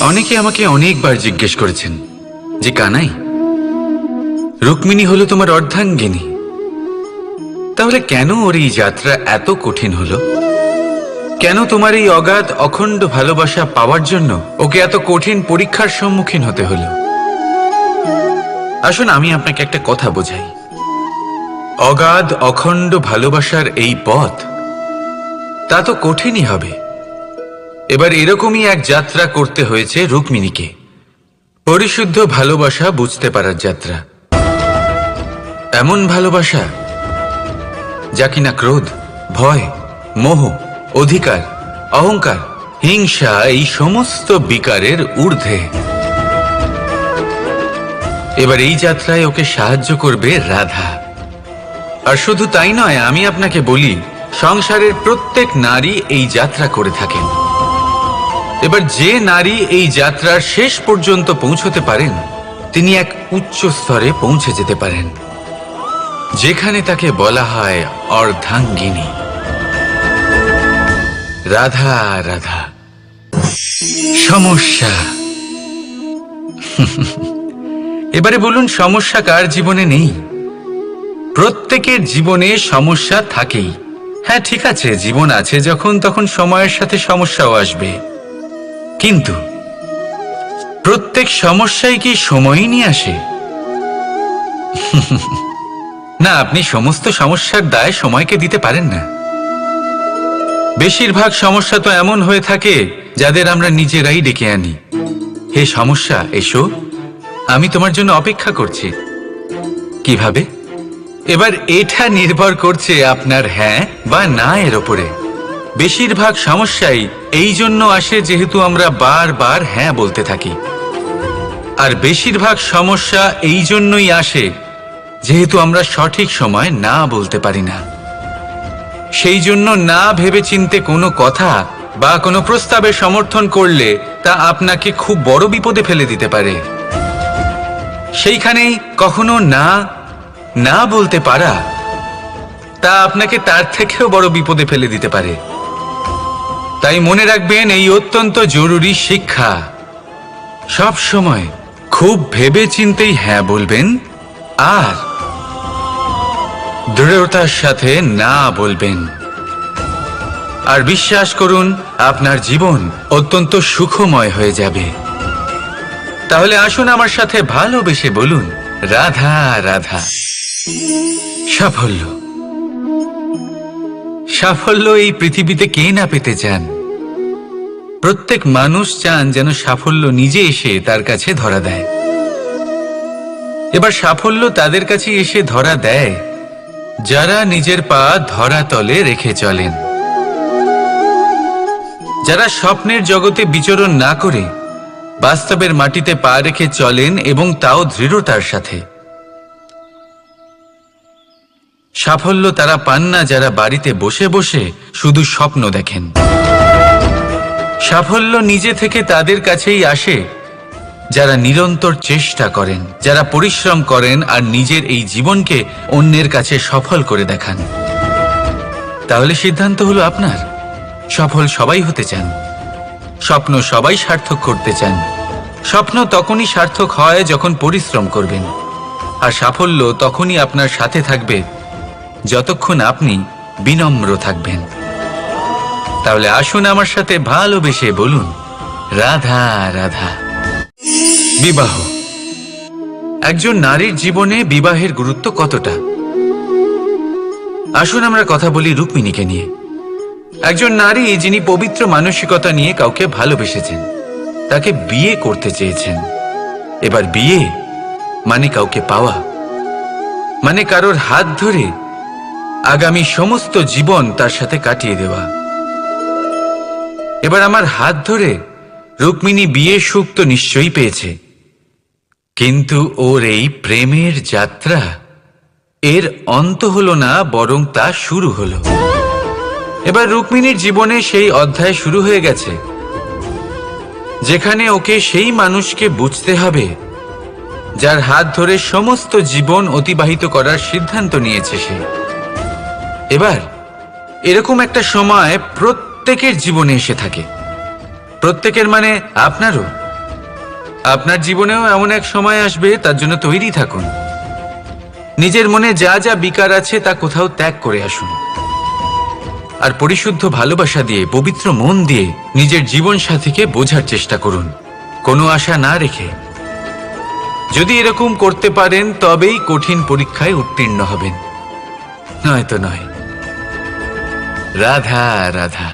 অনেকে আমাকে অনেকবার জিজ্ঞেস করেছেন যে, কানাই, রুক্মিণী হলো তোমার অর্ধাঙ্গিনী। তাহলে কেন ওর এই যাত্রা এত কঠিন হলো? কেন তোমার এই অগাধ, অখণ্ড ভালোবাসা পাওয়ার জন্য ওকে এত কঠিন পরীক্ষার সম্মুখীন হতে হলো? আসুন, আমি আপনাকে একটা কথা বোঝাই। অগাধ, অখণ্ড ভালোবাসার এই পথ তা তো কঠিনই হবে। এবার এরকমই এক যাত্রা করতে হয়েছে রুক্মিণীকে। পরিশুদ্ধ ভালোবাসা বুঝতে পারার যাত্রা। এমন ভালোবাসা যা কিনা ক্রোধ, ভয়, মোহ, অধিকার, অহংকার, হিংসা, এই সমস্ত বিকারের ঊর্ধ্বে। এবার এই যাত্রায় ওকে সাহায্য করবে রাধা। আর শুধু তাই নয়, আমি আপনাকে বলি, সংসারের প্রত্যেক নারী এই যাত্রা করে থাকেন। এবার যে নারী এই যাত্রার শেষ পর্যন্ত পৌঁছতে পারেন, তিনি এক উচ্চ স্তরে পৌঁছে যেতে পারেন, যেখানে তাকে বলা হয় অর্ধাঙ্গিনী। রাধা রাধা। সমস্যা। এবারে বলুন, সমস্যা কার জীবনে নেই? প্রত্যেকের জীবনে সমস্যা থাকেই। হ্যাঁ ঠিক আছে, জীবন আছে যখন, তখন সময়ের সাথে সমস্যাও আসবে। কিন্তু প্রত্যেক সমস্যায় কি সময়ই নিয়ে আসে? না, আপনি সমস্ত সমস্যার দায় সময়কে দিতে পারেন না। বেশিরভাগ সমস্যা তো এমন হয়ে থাকে যাদের আমরা নিজেরাই ডেকে আনি। হে সমস্যা, এসো। আমি তোমার জন্য অপেক্ষা করছি। কীভাবে? এবার এটা নির্ভর করছে আপনার হ্যাঁ বা না এর ওপরে। বেশিরভাগ সমস্যাই এই জন্য আসে যেহেতু আমরা বারবার হ্যাঁ বলতে থাকি। আর বেশিরভাগ সমস্যা এই জন্যই আসে যেহেতু আমরা সঠিক সময় না বলতে পারি না। সেই জন্য না ভেবে চিনতে কোনো কথা বা কোনো প্রস্তাবে সমর্থন করলে তা আপনাকে খুব বড় বিপদে ফেলে দিতে পারে। সেইখানেই কখনো না না বলতে পারা তা আপনাকে তার থেকেও বড় বিপদে ফেলে দিতে পারে। তাই মনে রাখবেন, এই অত্যন্ত জরুরি শিক্ষা। সব সময় খুব ভেবে চিন্তেই হ্যাঁ বলবেন আর দৃঢ়তার সাথে না বলবেন। আর বিশ্বাস করুন, আপনার জীবন অত্যন্ত সুখময় হয়ে যাবে। তাহলে আসুন আমার সাথে ভালোবেসে বলুন, রাধা রাধা। সাফল্য। সাফল্য এই পৃথিবীতে কে না পেতে চান? প্রত্যেক মানুষ চান যেন সাফল্য নিজে এসে তার কাছে ধরা দেয়। এবার সাফল্য তাদের কাছে এসে ধরা দেয়, যারা নিজের পা ধরা তলে রেখে চলেন। যারা স্বপ্নের জগতে বিচরণ না করে, বাস্তবের মাটিতে পা রেখে চলেন এবং তাও দৃঢ়তার সাথে। সাফল্য তারা পান না যারা বাড়িতে বসে বসে শুধু স্বপ্ন দেখেন। সাফল্য নিজে থেকে তাদের কাছেই আসে যারা নিরন্তর চেষ্টা করেন, যারা পরিশ্রম করেন আর নিজের এই জীবনকে অন্যের কাছে সফল করে দেখান। তাহলে সিদ্ধান্ত হলো আপনার। সফল সবাই হতে চান। স্বপ্ন সবাই সার্থক করতে চান। স্বপ্ন তখনই সার্থক হয় যখন পরিশ্রম করবেন। আর সাফল্য তখনই আপনার সাথে থাকবে যতক্ষণ আপনি বিনম্র থাকবেন। তাহলে আসুন আমার সাথে ভালোবেসে বলুন, রাধা রাধা। বিবাহ। একজন নারীর জীবনে বিবাহের গুরুত্ব কতটা? আসুন আমরা কথা বলি রুক্মিণীকে নিয়ে। একজন নারী যিনি পবিত্র মানসিকতা নিয়ে কাউকে ভালোবেসেছেন, তাকে বিয়ে করতে চেয়েছেন। এবার বিয়ে মানে কাউকে পাওয়া মানে কারোর হাত ধরে আগামী সমস্ত জীবন তার সাথে কাটিয়ে দেওয়া। এবার আমার হাত ধরে রুক্মিণী বিয়ে সুখ তো নিশ্চয়ই পেয়েছে। কিন্তু ওর এই প্রেমের যাত্রা এর অন্ত হলো না, বরং তা শুরু হলো। এবার রুক্মিণীর জীবনে সেই অধ্যায় শুরু হয়ে গেছে, যেখানে ওকে সেই মানুষকে বুঝতে হবে, যার হাত ধরে সমস্ত জীবন অতিবাহিত করার সিদ্ধান্ত নিয়েছে সে। এবার এরকম একটা সময় প্রত্যেকের জীবনে এসে থাকে। প্রত্যেকের মানে আপনারও। আপনার জীবনেও এমন এক সময় আসবে, তার জন্য তৈরি থাকুন। নিজের মনে যা যা বিকার আছে তা কোথাও ত্যাগ করে আসুন। আর পরিশুদ্ধ ভালোবাসা দিয়ে, পবিত্র মন দিয়ে নিজের জীবন সাথীকে বোঝার চেষ্টা করুন। কোনো আশা না রেখে। যদি এরকম করতে পারেন, তবেই কঠিন পরীক্ষায় উত্তীর্ণ হবেন। নয়তো নয়। রাধা রাধা